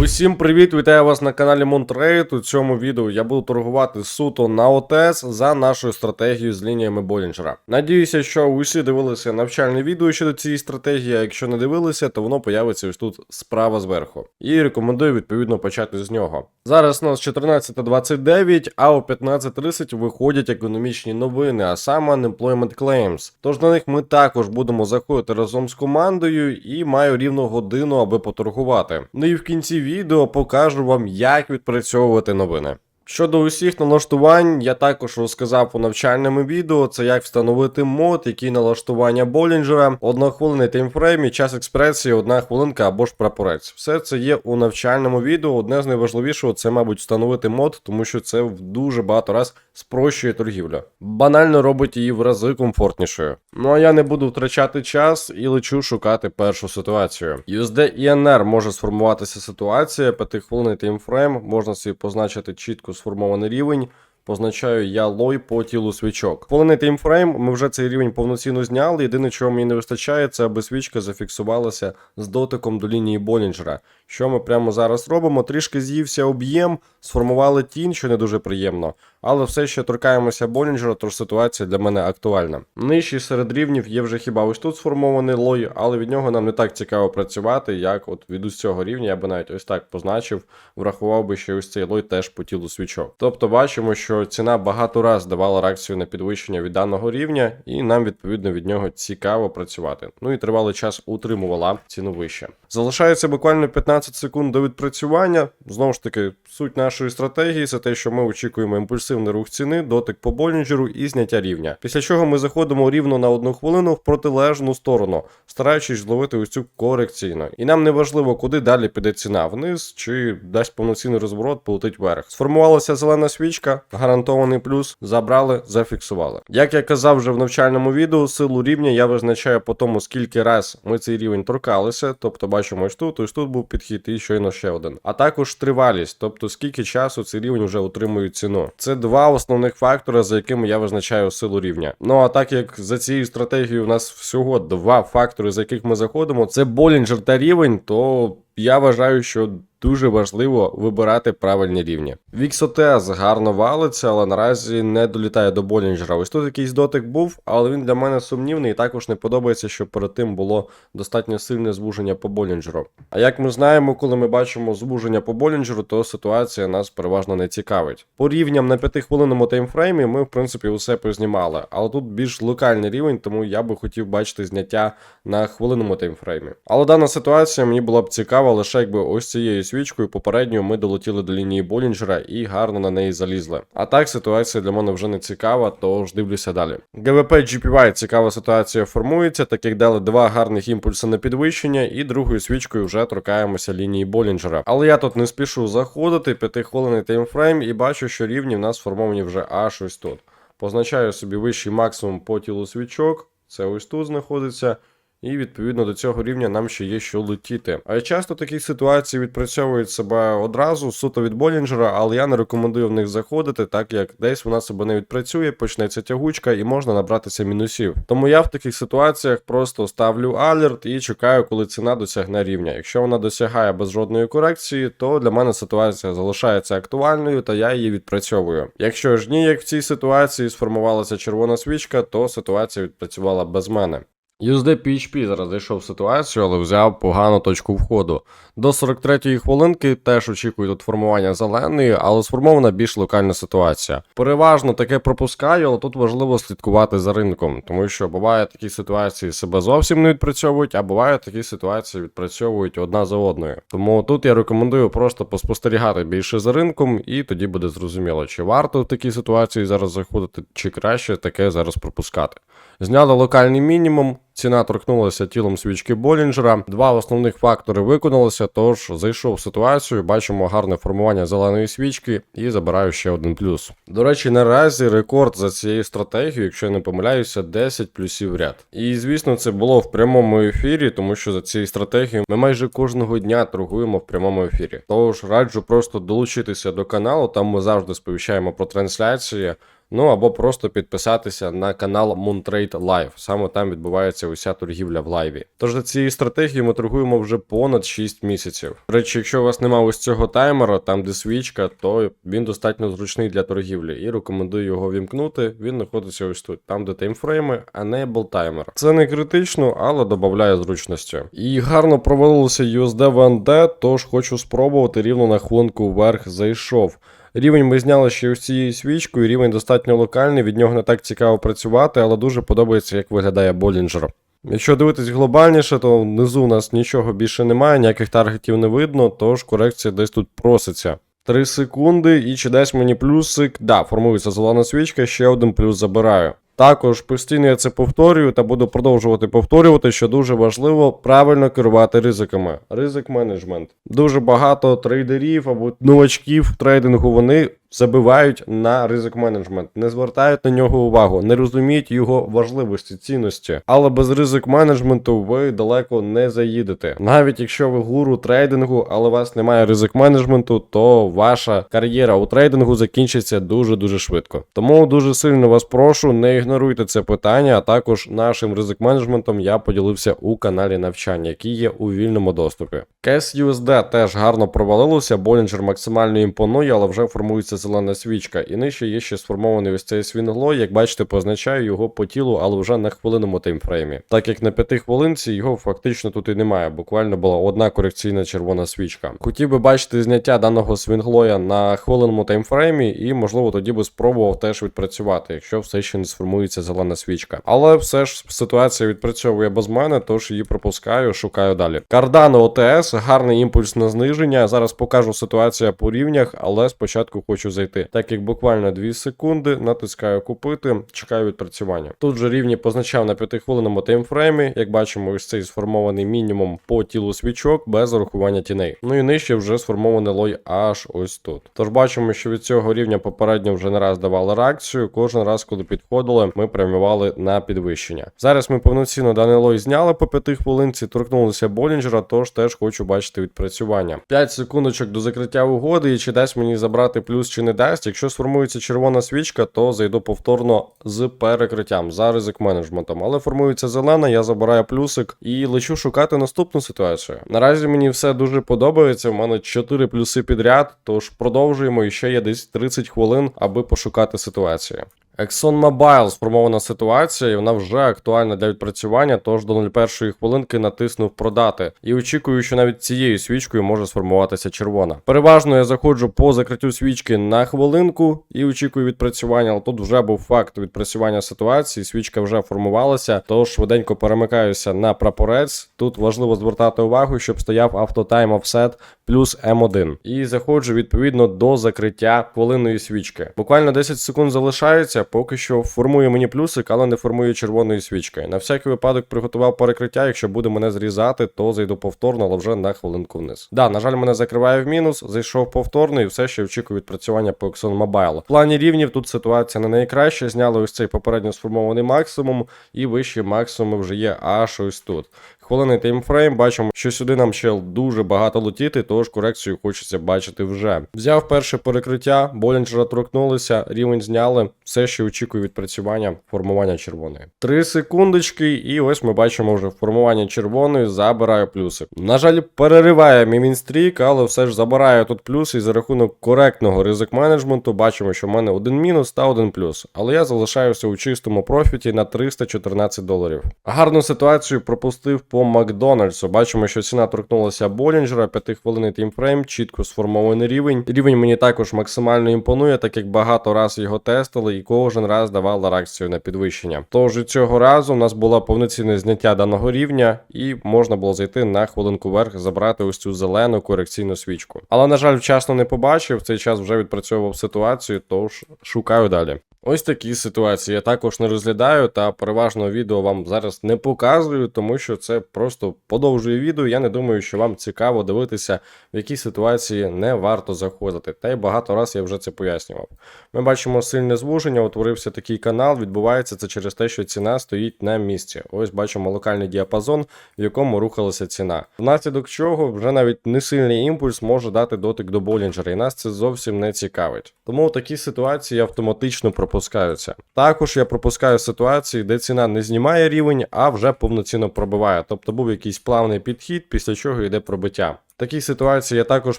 Усім привіт! Вітаю вас на каналі Монтрейд. У цьому відео я буду торгувати суто на ОТС за нашою стратегією з лініями Болінджера. Надіюся, що усі дивилися навчальне відео щодо цієї стратегії. а Якщо не дивилися, то воно появиться ось тут справа зверху. І рекомендую відповідно почати з нього. Зараз у нас 14.29, а о 15.30 виходять економічні новини, а саме Unemployment Claims. Тож на них ми також будемо заходити разом з командою і маю рівно годину, аби поторгувати. Ну і в кінці відео покажу вам, як відпрацьовувати новини. Щодо усіх налаштувань, я також розказав у навчальному відео, це як встановити мод, які налаштування Болінджера, одна хвилина таймфрейм і час експресії, одна хвилинка або ж прапорець. Все це є у навчальному відео. Одне з найважливішого це, мабуть, встановити мод, тому що це в дуже багато раз спрощує торгівлю. Банально робить її в рази комфортнішою. Ну а я не буду втрачати час і лечу шукати першу ситуацію. USD INR може сформуватися ситуація, 5 хвилин таймфрейм, можна собі позначити чітко сформований рівень. Позначаю я лой по тілу свічок. Хвилини таймфрейм, ми вже цей рівень повноцінно зняли. Єдине, чого мені не вистачає, це аби свічка зафіксувалася з дотиком до лінії Болінджера. Що ми прямо зараз робимо? Трішки з'ївся об'єм, сформували тінь, що не дуже приємно. Але все ще торкаємося Болінджера, тож ситуація для мене актуальна. Нижчий серед рівнів є вже хіба ось тут сформований лой, але від нього нам не так цікаво працювати, як от від ось цього рівня я би навіть ось так позначив, врахував би, що ось цей лой теж по тілу свічок. Тобто бачимо, що ціна багато раз давала реакцію на підвищення від даного рівня, і нам відповідно від нього цікаво працювати. Ну і тривалий час утримувала ціну вище. Залишається буквально 15 секунд до відпрацювання. Знову ж таки, суть нашої стратегії це те, що ми очікуємо імпульсивний рух ціни, дотик по Болінджеру і зняття рівня. Після чого ми заходимо рівно на одну хвилину в протилежну сторону, стараючись зловити ось цю корекційно. І нам не важливо, куди далі піде ціна вниз чи дасть повноцінний розворот, полетить вверх. Сформувалася зелена свічка, гарантований плюс, забрали, зафіксували. Як я казав вже в навчальному відео, силу рівня я визначаю по тому, скільки раз ми цей рівень торкалися, тобто бачимо ось тут, ось тут був підхід і щойно ще один. А також тривалість, тобто скільки часу цей рівень вже отримує ціну. Це два основних фактори, за якими я визначаю силу рівня. Ну а так як за цією стратегією у нас всього два фактори, за яких ми заходимо, це Болінджер та рівень, то я вважаю, що дуже важливо вибирати правильні рівні. Віксотез гарно валиться, але наразі не долітає до Болінджера. Ось тут якийсь дотик був, але він для мене сумнівний і також не подобається, що перед тим було достатньо сильне звуження по Болінджеру. А як ми знаємо, коли ми бачимо звуження по Болінджеру, то ситуація нас переважно не цікавить. По рівням на 5-хвилинному таймфреймі ми, в принципі, усе познімали, але тут більш локальний рівень, тому я би хотів бачити зняття на хвилинному таймфреймі. Але дана ситуація мені була б цікава лише якби ось цією свічкою попередньою ми долетіли до лінії Болінджера і гарно на неї залізли. А так ситуація для мене вже не цікава, тож дивлюся далі. ГВП GPY цікава ситуація формується, так як дали два гарних імпульси на підвищення, і другою свічкою вже торкаємося лінії Болінджера. Але я тут не спішу заходити, 5 таймфрейм, і бачу, що рівні в нас сформовані вже аж ось тут. Позначаю собі вищий максимум по тілу свічок, це ось тут знаходиться. І відповідно до цього рівня нам ще є що летіти. А часто такі ситуації відпрацьовують себе одразу суто від Болінджера, але я не рекомендую в них заходити, так як десь вона себе не відпрацює, почнеться тягучка і можна набратися мінусів. Тому я в таких ситуаціях просто ставлю алерт і чекаю, коли ціна досягне рівня. Якщо вона досягає без жодної корекції, то для мене ситуація залишається актуальною та я її відпрацьовую. Якщо ж ні, як в цій ситуації сформувалася червона свічка, то ситуація відпрацювала без мене. USD PHP зараз зайшов ситуацію, але взяв погану точку входу. До 43-ї хвилинки теж очікую тут формування зеленої, але сформована більш локальна ситуація. Переважно таке пропускаю, але тут важливо слідкувати за ринком, тому що буває такі ситуації себе зовсім не відпрацьовують, а буває такі ситуації відпрацьовують одна за одною. Тому тут я рекомендую просто поспостерігати більше за ринком, і тоді буде зрозуміло, чи варто в такі ситуації зараз заходити, чи краще таке зараз пропускати. Зняли локальний мінімум. Ціна торкнулася тілом свічки Болінджера. Два основних фактори виконалися, тож зайшов в ситуацію, бачимо гарне формування зеленої свічки і забираю ще один плюс. До речі, наразі рекорд за цією стратегією, якщо я не помиляюся, 10 плюсів ряд. І звісно, це було в прямому ефірі, тому що за цією стратегією ми майже кожного дня торгуємо в прямому ефірі. Тож раджу просто долучитися до каналу, там ми завжди сповіщаємо про трансляції. Ну або просто підписатися на канал Moontrade Live. Саме там відбувається уся торгівля в лайві. Тож за цією стратегією ми торгуємо вже понад 6 місяців. До речі, якщо у вас немає ось цього таймера, там де свічка, то він достатньо зручний для торгівлі і рекомендую його вімкнути. Він знаходиться ось тут, там де таймфрейми, Enable Timer. Це не критично, але додає зручності. І гарно провалилося USD VND, тож хочу спробувати рівно на хвилинку вверх зайшов. Рівень ми зняли ще ось цією свічкою, рівень достатньо локальний, від нього не так цікаво працювати, але дуже подобається, як виглядає Болінджер. Якщо дивитись глобальніше, то внизу у нас нічого більше немає, ніяких таргетів не видно, тож корекція десь тут проситься. 3 секунди і чи дасть мені плюсик. Да, формується зелена свічка, ще один плюс забираю. Також постійно я це повторюю та буду продовжувати повторювати, що дуже важливо правильно керувати ризиками. Ризик менеджмент. Дуже багато трейдерів або новачків трейдингу вони забивають на ризик менеджмент, не звертають на нього увагу, не розуміють його важливості, цінності. Але без ризик менеджменту ви далеко не заїдете. Навіть якщо ви гуру трейдингу, але у вас немає ризик менеджменту, то ваша кар'єра у трейдингу закінчиться дуже дуже швидко. Тому дуже сильно вас прошу, не ігноруйте це питання. А також нашим ризик менеджментом я поділився у каналі навчання, який є у вільному доступі. Cash USD теж гарно провалилося, Болінджер максимально імпонує, але вже формується зелена свічка. І нижче є ще сформований ось цей свінгло. Як бачите, позначаю його по тілу, але вже на хвилинному таймфреймі. Так як на п'яти хвилинці його фактично тут і немає. Буквально була одна корекційна червона свічка. Хотів би бачити зняття даного свінглоя на хвилинному таймфреймі, і можливо тоді би спробував теж відпрацювати, якщо все ще не сформується зелена свічка. Але все ж ситуація відпрацьовує без мене, тож її пропускаю, шукаю далі. Cardano OTS, гарний імпульс на зниження. Зараз покажу ситуацію по рівнях, але спочатку хочу зайти. Так як буквально 2 секунди, натискаю купити, чекаю відпрацювання. Тут же рівні позначав на 5 хвилинному таймфреймі. Як бачимо, ось цей сформований мінімум по тілу свічок без урахування тіней. Ну і нижче вже сформований лой аж ось тут. Тож бачимо, що від цього рівня попередньо вже не раз давали реакцію. Кожен раз, коли підходили, ми преміювали на підвищення. Зараз ми повноцінно даний лой зняли по 5 хвилинці, торкнулися Болінджера, тож теж хочу бачити відпрацювання. 5 секундочок до закриття угоди, і чи дасть мені забрати плюс чи не дасть. Якщо сформується червона свічка, то зайду повторно з перекриттям за ризик менеджментом. Але формується зелена, я забираю плюсик і лечу шукати наступну ситуацію. Наразі мені все дуже подобається. У мене 4 плюси підряд, тож продовжуємо і ще є десь 30 хвилин, аби пошукати ситуацію. Exxon Mobile сформована ситуація, і вона вже актуальна для відпрацювання, тож до 01 хвилинки натиснув продати. І очікую, що навіть цією свічкою може сформуватися червона. Переважно я заходжу по закриттю свічки на хвилинку і очікую відпрацювання, але тут вже був факт відпрацювання ситуації, свічка вже формувалася, тож швиденько перемикаюся на прапорець. Тут важливо звертати увагу, щоб стояв автотайм офсет плюс М1. І заходжу відповідно до закриття хвилинної свічки. Буквально 10 секунд залишається поки що формує мені плюсик, але не формує червоної свічки. На всякий випадок приготував перекриття. Якщо буде мене зрізати, то зайду повторно, але вже на хвилинку вниз. Да, на жаль, мене закриває в мінус, зайшов повторно і все ще очікую відпрацювання по Exxon Mobile. В плані рівнів тут ситуація не найкраща. Зняли ось цей попередньо сформований максимум, і вищі максимуми вже є аж ось тут. Хвилинний таймфрейм, бачимо, що сюди нам ще дуже багато летіти, тож корекцію хочеться бачити вже. Взяв перше перекриття, Болінджера торкнулися, рівень зняли. Все ще очікую відпрацювання формування червоної. Три секундочки, і ось ми бачимо вже формування червоної, забираю плюси. На жаль, перериває мій мінстрік, але все ж забираю тут плюси і за рахунок коректного ризик менеджменту бачимо, що в мене один мінус та один плюс. Але я залишаюся у чистому профіті на 314 доларів. Гарну ситуацію пропустив по Макдональдсу. Бачимо, що ціна торкнулася Болінджера, 5 хвилинний таймфрейм, чітко сформований рівень. Рівень мені також максимально імпонує, так як багато раз його тестили і кожен раз давала реакцію на підвищення. Тож цього разу у нас було повноцінне зняття даного рівня, і можна було зайти на хвилинку вверх, забрати ось цю зелену корекційну свічку. Але, на жаль, вчасно не побачив, в цей час вже відпрацьовував ситуацію, тож шукаю далі. Ось такі ситуації я також не розглядаю та переважно відео вам зараз не показую, тому що це просто подовжує відео. Я не думаю, що вам цікаво дивитися, в які ситуації не варто заходити. Та й багато раз я вже це пояснював. Ми бачимо сильне звуження, утворився такий канал. Відбувається це через те, що ціна стоїть на місці. Ось бачимо локальний діапазон, в якому рухалася ціна. Внаслідок чого вже навіть не сильний імпульс може дати дотик до Болінджера, і нас це зовсім не цікавить. Тому в такій ситуації автоматично пропоную пропускаються. Також я пропускаю ситуації, де ціна не знімає рівень, а вже повноцінно пробиває. Тобто був якийсь плавний підхід, після чого йде пробиття. Такі ситуації я також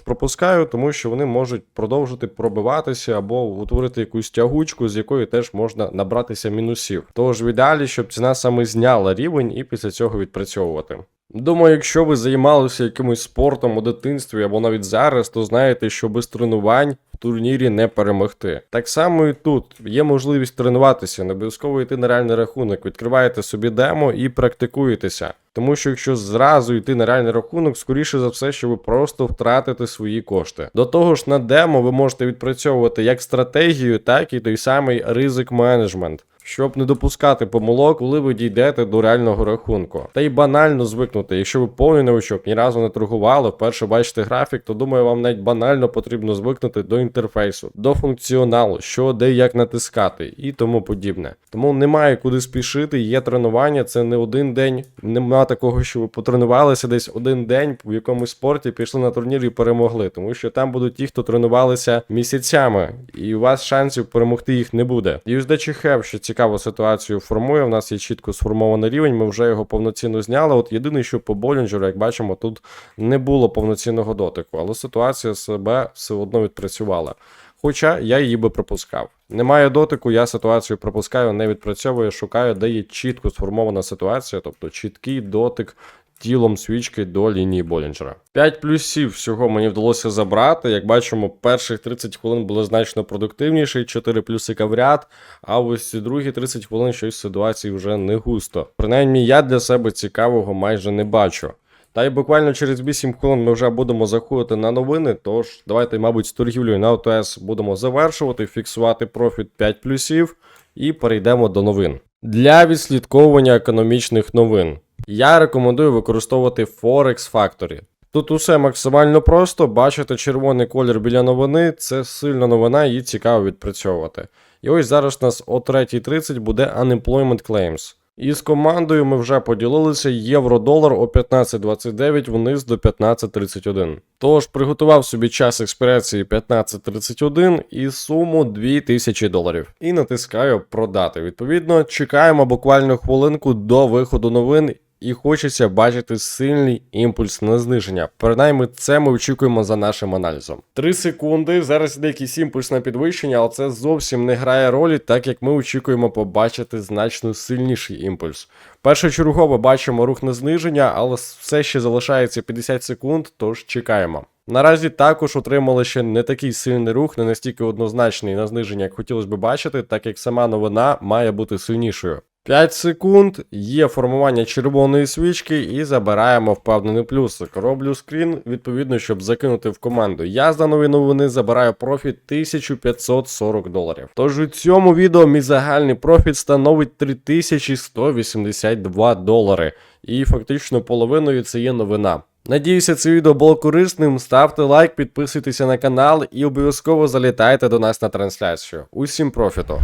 пропускаю, тому що вони можуть продовжити пробиватися або утворити якусь тягучку, з якої теж можна набратися мінусів. Тож в ідеалі, щоб ціна саме зняла рівень і після цього відпрацьовувати. Думаю, якщо ви займалися якимось спортом у дитинстві або навіть зараз, то знаєте, що без тренувань в турнірі не перемогти. Так само і тут є можливість тренуватися, не обов'язково йти на реальний рахунок, відкриваєте собі демо і практикуєтеся. Тому що якщо зразу йти на реальний рахунок, скоріше за все, що ви просто втратите свої кошти. До того ж, на демо ви можете відпрацьовувати як стратегію, так і той самий ризик менеджмент. Щоб не допускати помилок, коли ви дійдете до реального рахунку. Та й банально звикнути. Якщо ви повний новичок, ні разу не торгували, вперше бачите графік, то думаю, вам навіть банально потрібно звикнути до інтерфейсу, до функціоналу, що де як натискати і тому подібне. Тому немає куди спішити. Є тренування, це не один день. Нема такого, що ви потренувалися десь один день в якомусь спорті, пішли на турнір і перемогли. Тому що там будуть ті, хто тренувалися місяцями, і у вас шансів перемогти їх не буде. І USD Have, що цікаву ситуацію формує. У нас є чітко сформований рівень. Ми вже його повноцінно зняли. От єдине, що по Болінджеру, як бачимо, тут не було повноцінного дотику, але ситуація себе все одно відпрацювала. Хоча я її би пропускав. Немає дотику, я ситуацію пропускаю, не відпрацьовую, шукаю, де є чітко сформована ситуація, тобто чіткий дотик тілом свічки до лінії Болінджера. 5 плюсів всього мені вдалося забрати. Як бачимо, перших 30 хвилин були значно продуктивніші, 4 плюсика в ряд, а ось ці другі 30 хвилин щось ситуації вже не густо. Принаймні, я для себе цікавого майже не бачу. Та й буквально через 8 хвилин ми вже будемо заходити на новини. Тож давайте, мабуть, з торгівлею на ОТС будемо завершувати, фіксувати профіт 5 плюсів і перейдемо до новин. Для відслідковування економічних новин я рекомендую використовувати Forex Factory. Тут усе максимально просто. Бачите червоний колір біля новини, це сильна новина, її цікаво відпрацьовувати. І ось зараз у нас о 3.30 буде Unemployment Claims. І з командою ми вже поділилися євро-долар о 15.29 вниз до 15.31. Тож приготував собі час експірації 15.31 і суму 2000 доларів. І натискаю продати. Відповідно, чекаємо буквально хвилинку до виходу новин. І хочеться бачити сильний імпульс на зниження. Принаймні, це ми очікуємо за нашим аналізом. 3 секунди. Зараз іде якийсь імпульс на підвищення, але це зовсім не грає ролі, так як ми очікуємо побачити значно сильніший імпульс. Першочергово бачимо рух на зниження, але все ще залишається 50 секунд, тож чекаємо. Наразі також отримали ще не такий сильний рух, не настільки однозначний на зниження, як хотілося б бачити, так як сама новина має бути сильнішою. 5 секунд, є формування червоної свічки і забираємо впевнений плюсик. Роблю скрін, відповідно, щоб закинути в команду. Я з даної новини забираю профіт 1540 доларів. Тож у цьому відео мій загальний профіт становить 3182 долари. І фактично половиною це є новина. Надіюся, це відео було корисним. Ставте лайк, підписуйтеся на канал і обов'язково залітайте до нас на трансляцію. Усім профіту!